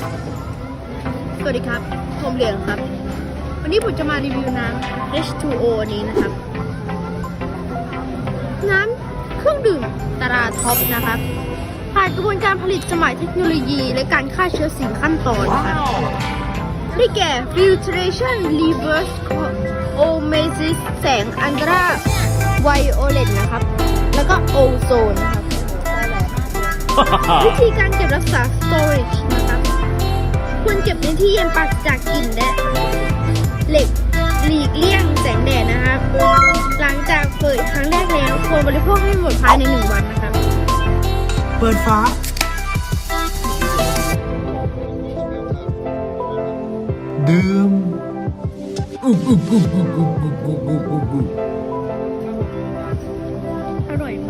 สวัสดีครับ ผมเหลียงครับ วันนี้ผมจะมารีวิวน้ำ H2O นี้นะครับ น้ำเครื่องดื่มตราท็อปนะครับ ผ่านกระบวนการผลิตสมัยเทคโนโลยี และการฆ่าเชื้อสิ่งขั้นตอนนะครับได้แก่ filtration reverse osmosis แสงอันตราไวโอเลตนะครับ แล้วก็โอโซนนะครับ วิธีการเก็บรักษา storage นะครับควรเก็บใน ที่เย็นปักจากกิ่นและเหล็กหลีกเลี่ยงแสงแดดนะครับ หลังจากเปิดครั้งแรกแล้วควรบริโภคให้หมดภายในหนึ่งวันนะครับ เปิดฟ้าดื่มอุบอุบอุบอุบอุบอุบอุบอุบอร่อยมาก